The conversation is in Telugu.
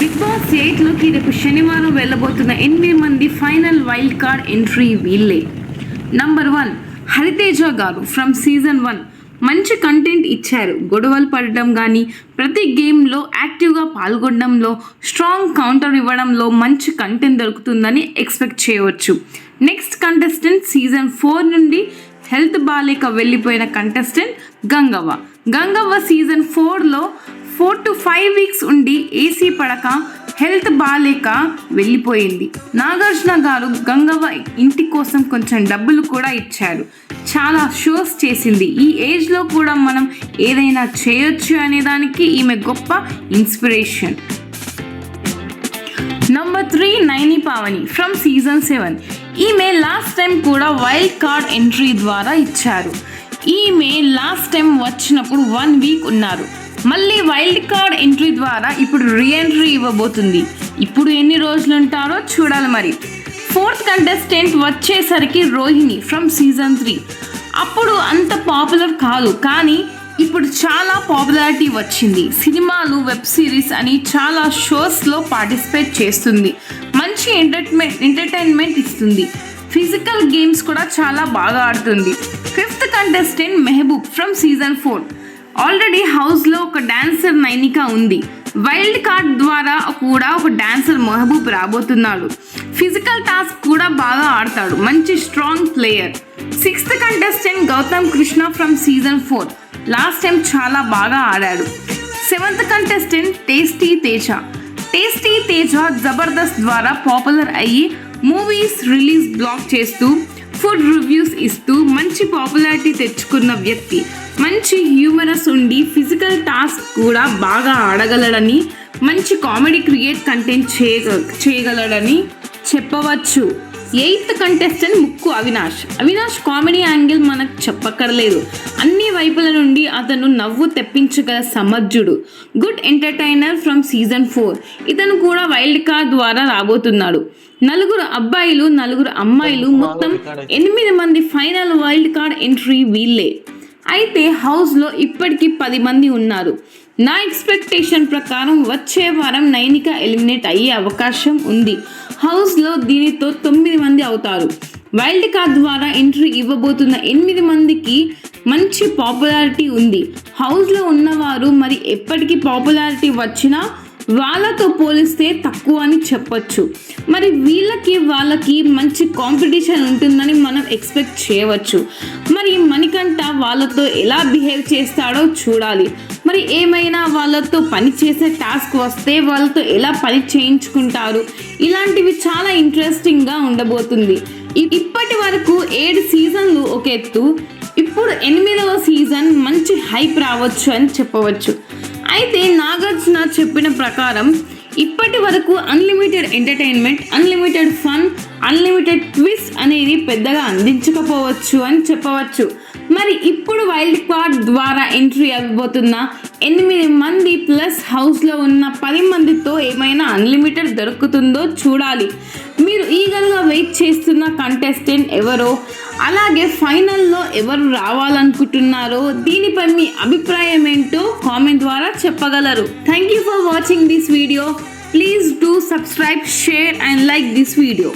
బిగ్ బాస్ ఎయిట్లోకి రేపు శనివారం వెళ్ళబోతున్న ఎనిమిది మంది ఫైనల్ వైల్డ్ కార్డ్ ఎంట్రీ వీళ్ళే. Number one Hariteja garu from season one మంచి కంటెంట్ ఇచ్చారు. గొడవలు పడడం కానీ ప్రతి గేమ్లో యాక్టివ్గా పాల్గొనడంలో స్ట్రాంగ్ కౌంటర్ ఇవ్వడంలో మంచి కంటెంట్ దొరుకుతుందని ఎక్స్పెక్ట్ చేయవచ్చు. నెక్స్ట్ కంటెస్టెంట్ సీజన్ ఫోర్ నుండి హెల్త్ బాలేక వెళ్ళిపోయిన కంటెస్టెంట్ గంగవ్వ. గంగవ్వ సీజన్ ఫోర్లో ఫోర్ టు ఫైవ్ వీక్స్ ఉండి ఏసీ పడక హెల్త్ బాగాలేక వెళ్ళిపోయింది. నాగార్జున గారు గంగవ్వ ఇంటి కోసం కొంచెం డబ్బులు కూడా ఇచ్చారు. చాలా షోస్ చేసింది. ఈ ఏజ్లో కూడా మనం ఏదైనా చేయొచ్చు అనేదానికి ఈమె గొప్ప inspiration. Number three Naini Pavani from season seven. ఈమె లాస్ట్ టైం కూడా వైల్డ్ కార్డ్ ఎంట్రీ ద్వారా ఇచ్చారు. ఈమె లాస్ట్ టైం వచ్చినప్పుడు వన్ వీక్ ఉన్నారు. మళ్ళీ వైల్డ్ కార్డ్ ఎంట్రీ ద్వారా ఇప్పుడు రీఎంట్రీ ఇవ్వబోతుంది. ఇప్పుడు ఎన్ని రోజులు ఉంటారో చూడాలి మరి. ఫోర్త్ కంటెస్టెంట్ వచ్చేసరికి రోహిణి ఫ్రమ్ సీజన్ త్రీ అప్పుడు అంత పాపులర్ కాదు కానీ ఇప్పుడు చాలా పాపులారిటీ వచ్చింది. సినిమాలు వెబ్ సిరీస్ అని చాలా షోస్లో పార్టిసిపేట్ చేస్తుంది. మంచి ఎంటర్టైన్మెంట్ ఎంటర్టైన్మెంట్ ఇస్తుంది. ఫిజికల్ గేమ్స్ కూడా చాలా బాగా ఆడుతుంది. Fifth contestant Mehboob from season four already హౌస్లో ఒక డాన్సర్ నైనిక ఉంది. వైల్డ్ కార్డ్ ద్వారా కూడా ఒక డాన్సర్ మెహబూబ్ రాబోతున్నాడు. ఫిజికల్ టాస్క్ కూడా బాగా ఆడతాడు. మంచి strong player sixth contestant Gautam Krishna from season four last time చాలా బాగా ఆడాడు. Seventh contestant tasty Teja tasty Teja Jabardasth ద్వారా పాపులర్ అయ్యి మూవీస్ రిలీజ్ బ్లాక్ చేస్తూ ఫుడ్ రివ్యూస్ ఇస్తూ మంచి పాపులారిటీ తెచ్చుకున్న వ్యక్తి మంచి హ్యూమరస్ ఉండి ఫిజికల్ టాస్క్ కూడా బాగా ఆడగలడని మంచి కామెడీ క్రియేట్ కంటెంట్ చేయగ చేయగలడని చెప్పవచ్చు. ఎయిత్ కంటెస్టెంట్ ముక్కు అవినాష్. అవినాష్ కామెడీ యాంగిల్ మనకు చెప్పక్కర్లేదు. వైపుల నుండి అతను నవ్వు తెప్పించగల సమర్థుడు. Good entertainer from season four. ఇతను కూడా వైల్డ్ కార్డ్ ద్వారా రాబోతున్నాడు. నలుగురు అబ్బాయిలు నలుగురు అమ్మాయిలు మొత్తం ఎనిమిది మంది ఫైనల్ వైల్డ్ కార్డ్ ఎంట్రీ వీళ్ళే. అయితే హౌస్లో ఇప్పటికీ పది మంది ఉన్నారు. నా ఎక్స్పెక్టేషన్ ప్రకారం వచ్చే వారం నైనిక ఎలిమినేట్ అయ్యే అవకాశం ఉంది. హౌస్లో దీనితో తొమ్మిది మంది అవుతారు. వైల్డ్ కార్డ్ ద్వారా ఎంట్రీ ఇవ్వబోతున్న ఎనిమిది మందికి మంచి పాపులారిటీ ఉంది. హౌస్లో ఉన్నవారు మరి ఎప్పటికీ పాపులారిటీ వచ్చినా వాళ్ళతో పోలిస్తే తక్కువ అని చెప్పచ్చు. మరి వీళ్ళకి వాళ్ళకి మంచి కాంపిటీషన్ ఉంటుందని మనం ఎక్స్పెక్ట్ చేయవచ్చు. మరి మణికంఠ వాళ్ళతో ఎలా బిహేవ్ చేస్తాడో చూడాలి. మరి ఏమైనా వాళ్ళతో పని చేసే టాస్క్ వస్తే వాళ్ళతో ఎలా పని చేయించుకుంటారు? ఇలాంటివి చాలా ఇంట్రెస్టింగ్గా ఉండబోతుంది. ఇప్పటి వరకు ఏడు సీజన్లు ఒక ఎత్తు. ఇప్పుడు ఎనిమిదవ సీజన్ మంచి హైప్ రావచ్చు అని చెప్పవచ్చు. అయితే నాగార్జున చెప్పిన ప్రకారం ఇప్పటి వరకు unlimited entertainment unlimited fun unlimited twist అనేది పెద్దగా అందించకపోవచ్చు అని చెప్పవచ్చు. మరి ఇప్పుడు వైల్డ్ కార్డ్ ద్వారా ఎంట్రీ అవ్వబోతున్న ఎనిమిది మంది ప్లస్ హౌస్లో ఉన్న పది మందితో ఏమైనా అన్లిమిటెడ్ దొరుకుతుందో చూడాలి. మీరు ఈగల్గా వెయిట్ చేస్తున్న కంటెస్టెంట్ ఎవరో అలాగే ఫైనల్లో ఎవరు రావాలనుకుంటున్నారో దీనిపై మీ అభిప్రాయం ఏంటో కామెంట్ ద్వారా చెప్పగలరు. Thank you for watching this video please do subscribe share and like this video